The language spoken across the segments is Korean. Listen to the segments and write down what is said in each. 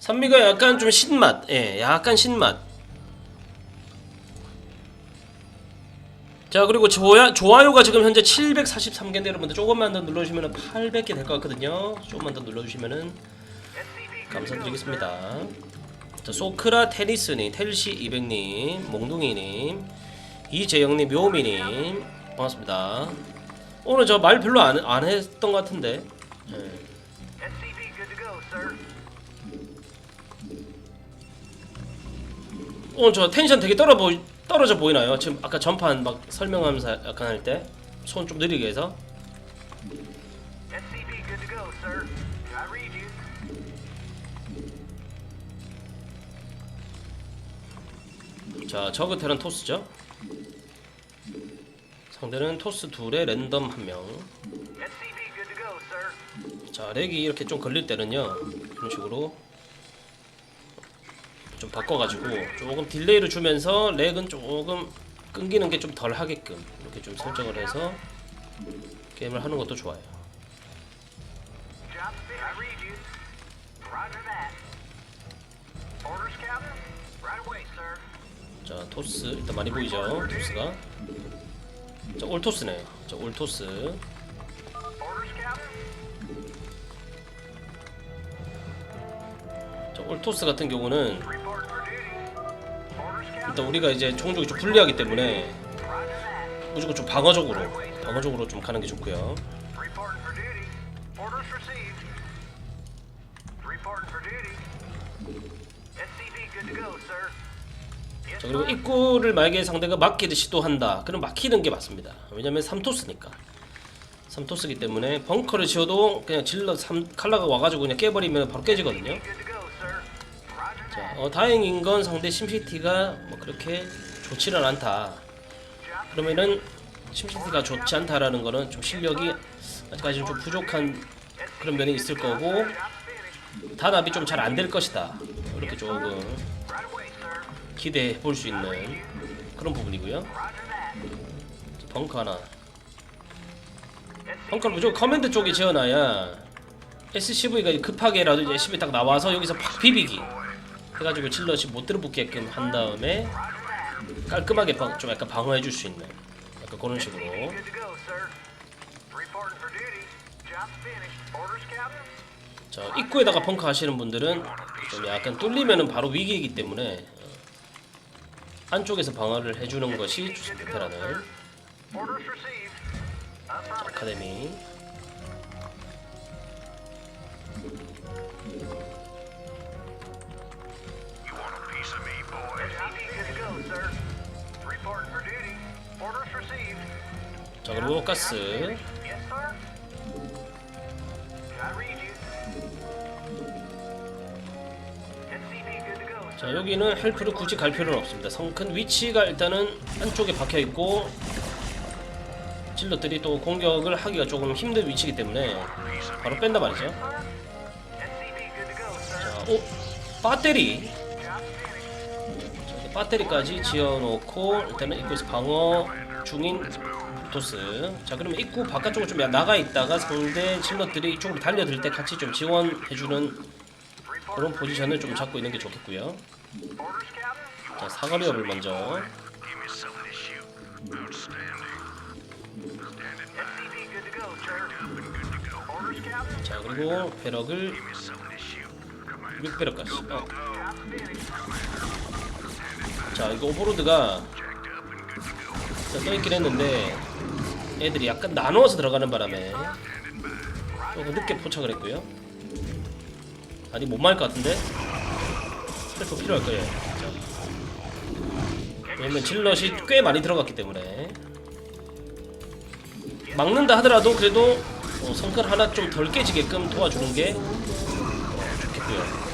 산미가 약간 좀 신맛. 예, 약간 신맛. 자, 그리고 좋아, 좋아요가 지금 현재 743개인데 여러분들 조금만 더 눌러주시면 800개 될 것 같거든요. 조금만 더 눌러주시면은 감사드리겠습니다. 자, 소크라 테니스님, 텔시 200님, 몽둥이님, 이재영님, 묘미님 반갑습니다. 오늘 저 말 별로 안, 안 했던 것 같은데. 예. 오늘 저 텐션 되게 떨어 보 떨어져 보이나요? 지금 아까 전판 막 설명하면서 약간 할 때 손 좀 느리게 해서. 자 저그 테란 토스죠. 상대는 토스 둘에 랜덤 한 명. SCV good to go, sir. 자 렉이 이렇게 좀 걸릴 때는요 이런 식으로 좀 바꿔가지고 조금 딜레이를 주면서 렉은 조금 끊기는 게 좀 덜 하게끔 이렇게 좀 설정을 해서 게임을 하는 것도 좋아요. 자 토스 일단 많이 보이죠 토스가 자 올토스네요 자 올토스? 자 올토스 같은 경우는 일단 우리가 이제 종족이 좀 불리하기 때문에. 무조건 좀 방어적으로 방어적으로 좀 가는 게 좋고요 자 그리고. 입구를 만약에 상대가 막기를 시도한다 그럼 막히는 게 맞습니다 왜냐면 3토스니까 3토스기 때문에 벙커를 지어도 그냥 질러 3 칼라가 와가지고 그냥 깨버리면 바로 깨지거든요 자. 어, 다행인 건 상대 심시티가 뭐 그렇게 좋지는 않다 그러면은 심시티가 좋지 않다라는 거는 좀 실력이 아직까지는 좀 부족한 그런 면이 있을 거고. 단합이 좀 잘 안 될 것이다 이렇게 조금. 기대해 볼 수 있는 그런 부분이고요. 벙커 하나 벙커를 무조건 커맨드 쪽에 지어놔야 SCV가 급하게라도 이제 SCV 딱 나와서 여기서 팍 비비기 해가지고 질럿이 못 들어붙게끔 한 다음에 깔끔하게 방, 좀 약간 방어해 줄 수 있는 약간 그런 식으로? 자 입구에다가 벙커 하시는 분들은 좀 약간 뚫리면은 바로 위기이기 때문에 어, 안쪽에서 방어를 해주는 것이 좋습니다 테라는 Orders received. Affirmative. 아카데미 sir. 자 여기는 헬프를 굳이 갈 필요는 없습니다 성큰 위치가 일단은 안쪽에 박혀 있고 질럿들이 또 공격을 하기가 조금 힘든 위치이기 때문에 바로 뺀다 말이죠. 자, 오 배터리 배터리까지 지어놓고 일단은 입구에서 방어 중인 토스 자 그러면 입구 바깥쪽으로 좀 나가 있다가 상대 질럿들이 이쪽으로 달려들 때 같이 좀 지원해주는 그런 포지션을 좀 잡고 있는 게 좋겠고요? 자 사거리업을 먼저? 자 그리고 배럭을 Give me something to shoot. 6배럭까지 어. 자 이거 오버로드가 자, 떠있긴 했는데 애들이 약간 나누어서 들어가는 바람에. 조금 늦게 포착을 했고요. 아니 못 말 것 같은데? 헬프 필요할 거예요. 자. 왜냐면 질럿이 꽤 많이 들어갔기 때문에. 막는다 하더라도 그래도 어, 성클 하나 좀 덜 깨지게끔 도와주는 게 어, 좋겠고요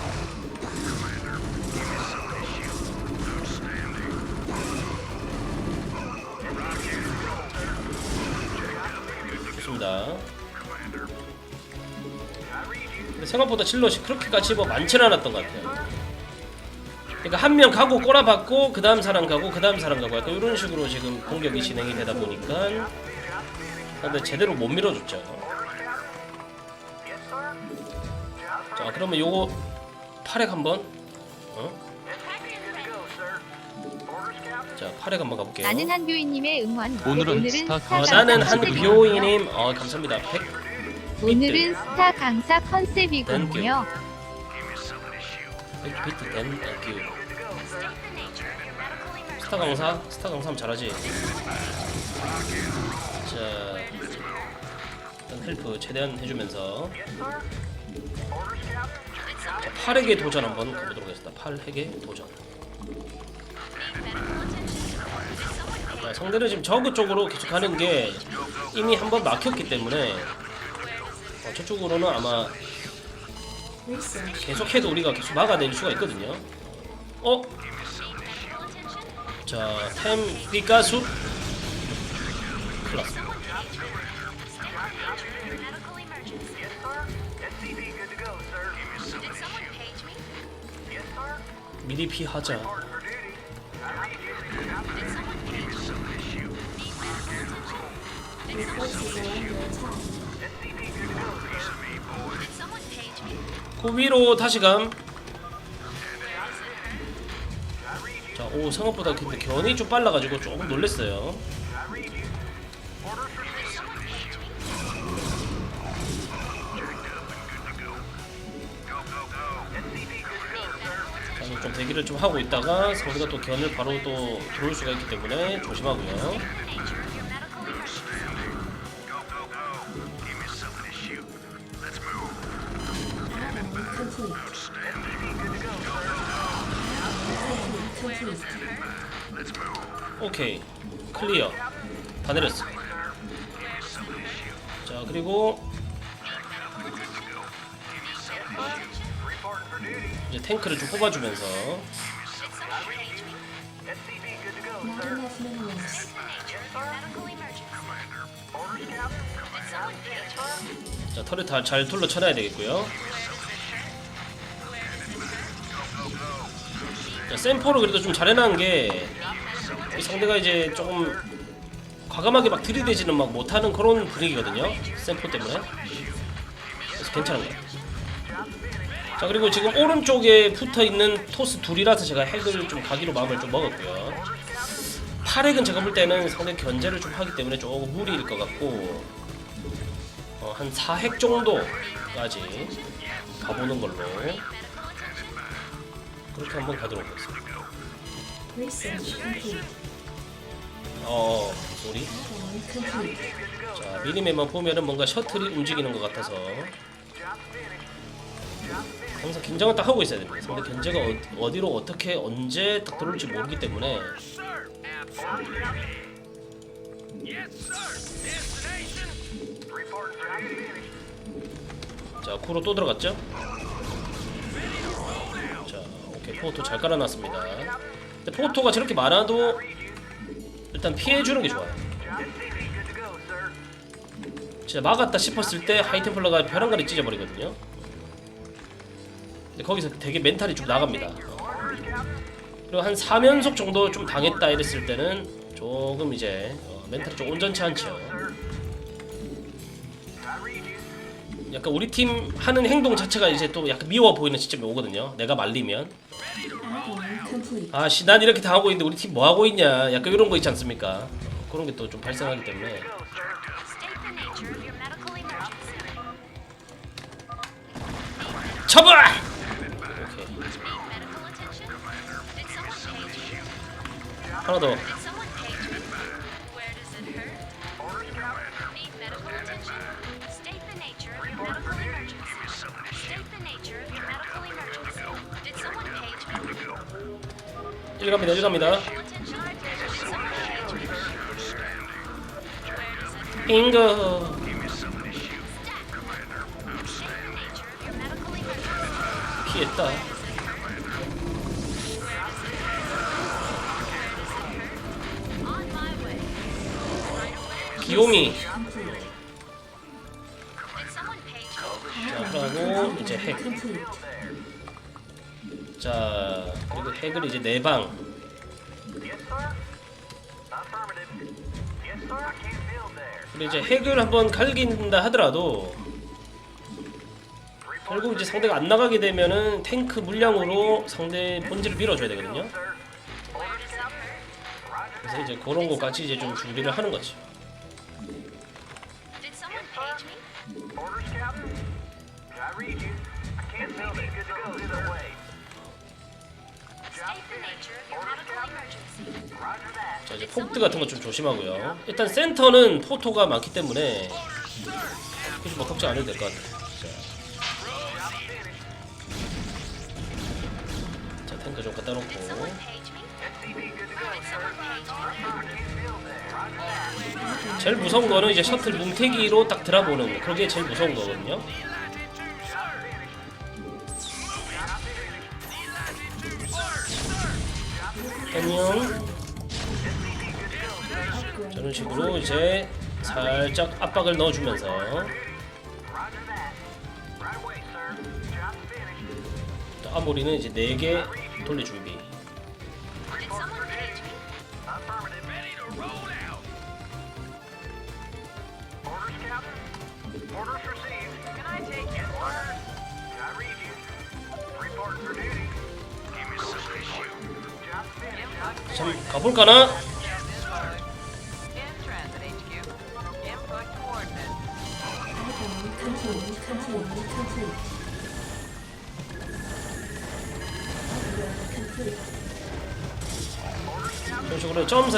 생각보다 질럿이 그렇게까지 뭐 많지는 않았던 것 같아요. 그러니까 한 명 가고 꼬라박고 그 다음 사람 가고 그 다음 사람 가고 약간 이런 식으로 지금 공격이 진행이 되다 보니까 근데 제대로 못 밀어줬죠. 자 그러면 요거 팔핵 한번. 어? 자 팔핵 한번 가볼게요. 나는 한교인님의 응원. 오늘은 스타 스타 어, 나는 한. 비오이님 어 감사합니다. 100 오늘은 스타 강사 컨셉이군요. 비트 된 땡큐. 스타 강사 스타 강사 하면 잘하지. 자 일단 헬프 최대한 해주면서. 자, 팔핵의 도전 한번 가보도록 하겠습니다. 팔핵의 도전. 자, 상대는 지금 저그 쪽으로 계속 가는 게 이미 한번 막혔기 때문에 어, 저쪽으로는 아마 계속해도 우리가 계속 막아낼 수가 있거든요. 어? 자, 템 피가수 클라스. 미리 피하자. 그 위로 다시 감. 자, 오 생각보다 근데 견이 좀 빨라가지고 조금 놀랬어요. 좀 대기를 좀 하고 있다가 상대가 또 견을 바로 또 들어올 수가 있기 때문에 조심하고요. 뽑아주면서. 자 털을 다잘 둘러 쳐놔야 되겠고요. 자 샘포를 그래도 좀 잘 해놓은 게이 상대가 이제 조금 과감하게 막 들이대지는 막 못하는 그런 분위기거든요. 샘포 때문에. 그래서 괜찮은 것 같아요. 자 그리고 지금 오른쪽에 붙어 있는 토스 둘이라서 제가 핵을 좀 가기로 마음을 좀 먹었고요. 8핵은 제가 볼 때는 상대 견제를 좀 하기 때문에 조금 무리일 것 같고 어, 한 4핵 정도까지 가보는 걸로 그렇게 한번 가도록 하겠습니다. 어, 소리. 자, 미니맵만 보면은 뭔가 셔틀이 움직이는 것 같아서 항상 긴장을 딱 하고 있어야 됩니다. 상대 견제가 어, 어디로 어떻게 언제 딱 들어올지 모르기 때문에. 자, 쿠로 또 들어갔죠? 자, 오케이 포토 잘 깔아놨습니다. 근데 포토가 저렇게 많아도 일단 피해주는 게 좋아요. 진짜 막았다 싶었을 때 하이템플러가 벼랑가리 찢어버리거든요. 근데 거기서 되게 멘탈이 좀 나갑니다. 그리고 한 4면속 정도 좀 당했다 이랬을 때는 조금 이제 어, 멘탈이 좀 온전치 않죠. 약간 우리 팀 하는 행동 자체가 이제 또 약간 미워 보이는 시점이 오거든요. 내가 말리면. 아씨 난 이렇게 당하고 있는데 우리 팀 뭐 하고 있냐 약간 이런 거 있지 않습니까? 어, 그런 게 또 좀 발생하기 때문에 잡아! 하나 더. 일 갑니다 일 갑니다. 잉 Complete. 자 그러고 이제 핵. 자 그리고 핵을 이제 네 내방. 그리고 이제 핵을 한번 갈긴다 하더라도 결국 이제 상대가 안 나가게 되면은 탱크 물량으로 상대 본질을 밀어줘야 되거든요. 그래서. 이제 그런 거까지 이제 좀 준비를 하는 거지. 자 이제 폭드 같은 거 좀 조심하고요. 일단 센터는 포토가 많기 때문에 굳이 뭐 걱정 안 해도 될 것 같아. 자, 탱크 좀 갖다 놓고. 제일 무서운 거는 이제 셔틀 뭉태기로 딱 들어보는 그게 제일 무서운 거거든요. 안녕. 저런 식으로 이제 살짝 압박을 넣어주면서. 또 아모리는 이제 4개 돌릴 준비. Me? Affirmative.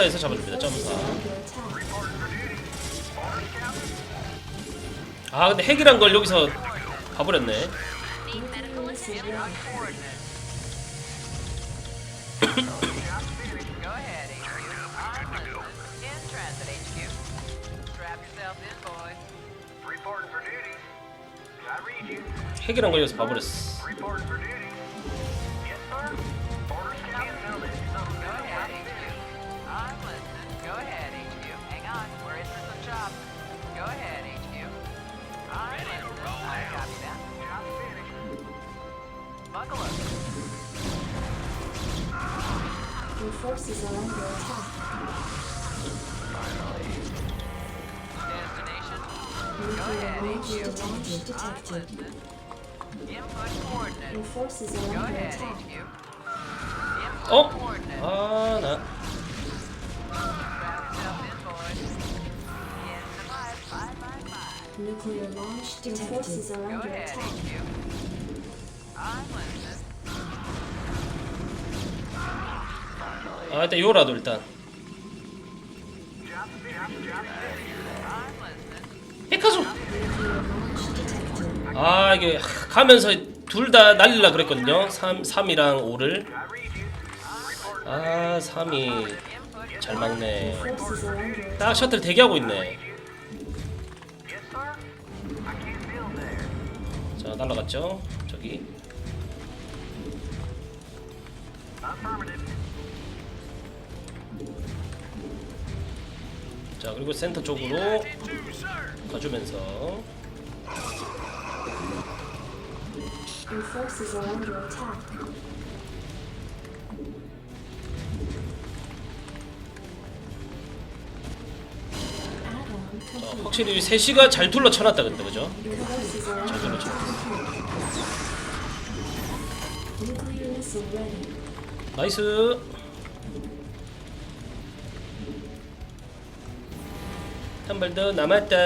점사에서 잡아줍니다. 점사. 아 근데 핵이란 걸 여기서 봐버렸네. 핵이란 걸 여기서 봐버렸어. Forces are under attack. Destination. Nuclear launch HQ. detected. I'm Detected. listening. Input coordinates. Your forces are Go under ahead, attack. HQ. Input 어? coordinates. 아 나. Strap yourselves in, boys. In the five, five, five, five. Nuclear launch detected. Your forces are Go under ahead, attack. HQ. I'm listening. 아 일단 요라도 일단. Detected. 아 이게 하, 가면서 둘 다 날리려 그랬거든요. 3 3이랑 5를. I read you. Reporting. 아 3이 잘 막네. 딱 셔틀 대기하고 있네. 자 날라갔죠. 저기. 자 그리고 센터 쪽으로 가주면서 Your forces are under attack. Add-on 자, complete. 확실히 3시가 잘 둘러 쳐놨다 근데 그죠? Your forces are 잘 under 둘러 쳐. Nuclear missile ready. 나이스. 한 발 더 남았다.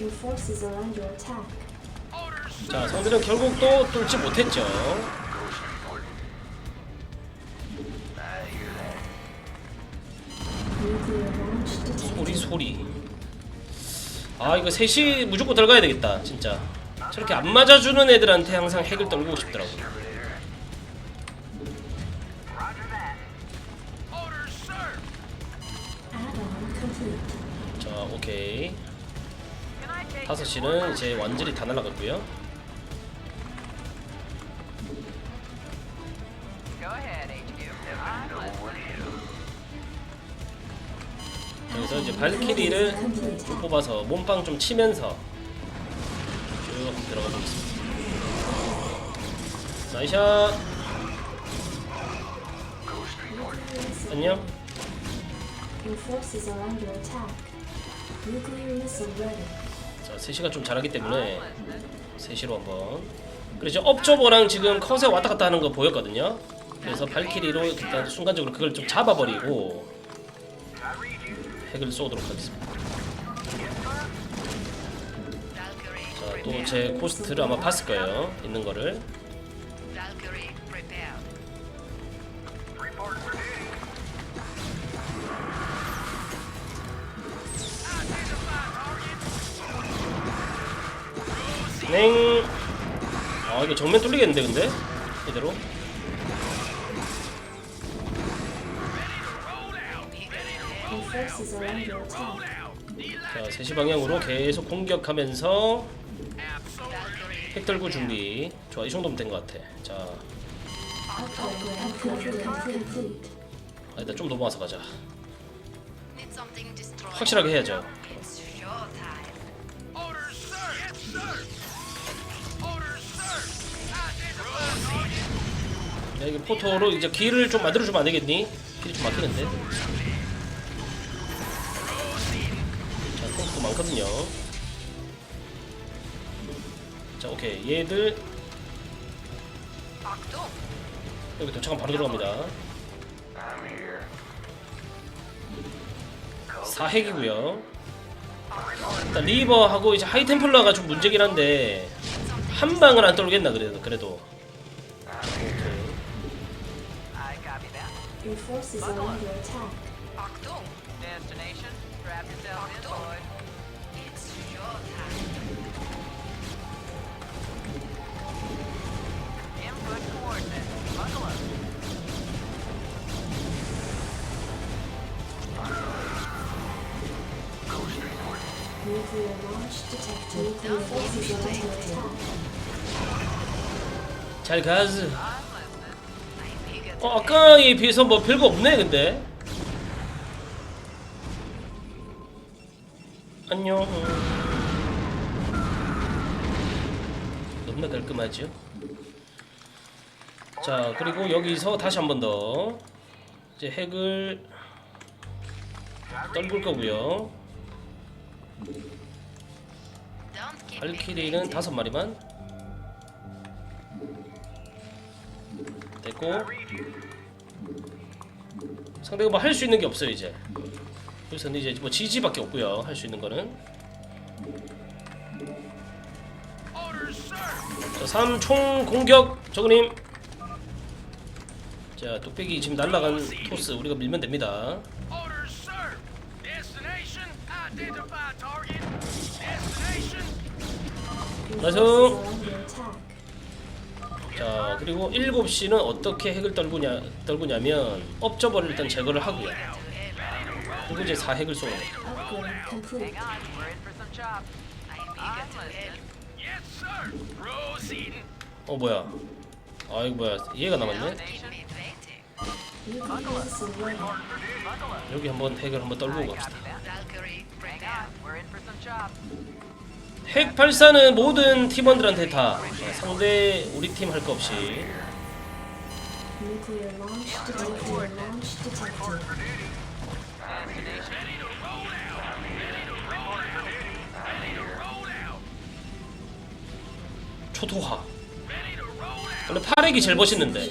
Your forces are under attack. 자 상대는 결국 또 뚫지 못했죠. Nuclear launch 소리 detected. 소리. 아 이거 셋이 무조건 들어가야 되겠다 진짜. 저렇게 안 맞아주는 애들한테 항상 핵을 떨구고 싶더라고. 오케이. Can I take 다섯 시는 이제 완전히 다 날라갔고요. 여기서 이제 발키리를 Complete. 뽑아서 몸빵 좀 치면서 쭉 들어가 보겠습니다. 나이샷. 안녕. 자 3시가 좀 잘하기 때문에 3시로 한번. 그리고 지금 업저버랑 지금 컷에 왔다 갔다 하는 거 보였거든요. 그래서 발키리로 일단 순간적으로 그걸 좀 잡아버리고 핵을 쏘도록 하겠습니다. 자 또 제 코스트를 아마 봤을 거예요. 있는 거를 냉. 아 이거 정면 뚫리겠는데 근데 이대로. 자 3시 방향으로 계속 공격하면서 핵 들고 준비. 좋아 이 정도면 된 것 같아. 자. 아, 일단 좀 넘어와서 가자. 확실하게 해야죠. 야, 이게 포토로 이제 길을 좀 만들어주면 안 되겠니? 길이 좀 막히는데. 자, 코스도 많거든요. 자, 오케이. 얘들! 여기 도착하면 바로 들어갑니다. 사핵이고요. 일단 리버하고 이제 하이템플러가 좀 문제긴 한데 한 방을 안 떨겠나 그래도 그래도. Your forces are under attack. Achtung! Destination, strap yourself in, boys. It's showtime. Input coordinates. Buckle up. Nuclear launch detected. Nuclear forces are under attack. 잘가 어 아까에 비해서 뭐 별거 없네 근데. 안녕. 너무나 깔끔하죠. 자 그리고 여기서 다시 한 번 더 이제 핵을 떨굴 거고요. 발키리는 waiting. 다섯 마리만 됐고 상대가 뭐 할 수 있는 게 없어요 이제 여기서는 이제 뭐 지지밖에 없고요 할 수 있는 거는 Orders, sir. 자 3총 공격 저그님 자 뚝배기 지금 날라간 토스 우리가 밀면 됩니다 나이스. 자 그리고 7시는 어떻게 핵을 떨구냐, 떨구냐면 업저버를 일단 제거를 하고요 그리고 이제 4핵을 쏘는. 어 뭐야 아 이거 뭐야 얘가 남았네. 여기 한번 핵을 한번 떨고 갑시다 핵 발사는 모든 팀원들한테 다 자, 상대 우리 팀 할 거 없이. 초토화 원래 파렉이 제일 멋있는데.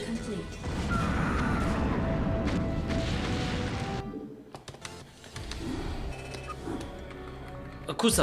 아, 구사